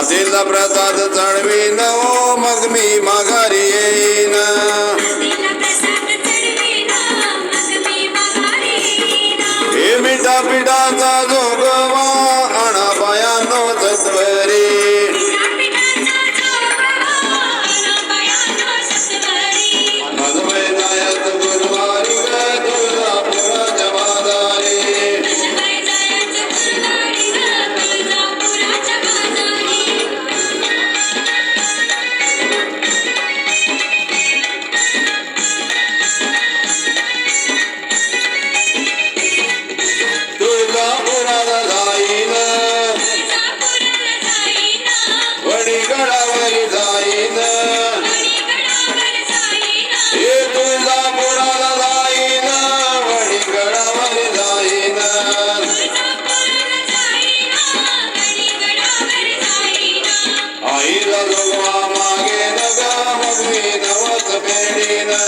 असेल प्रसाद चढवीन ओ मग मी माघारी येईन. हे मिठा पिठाचा जोगवा आणा भगवे नवस बेडीना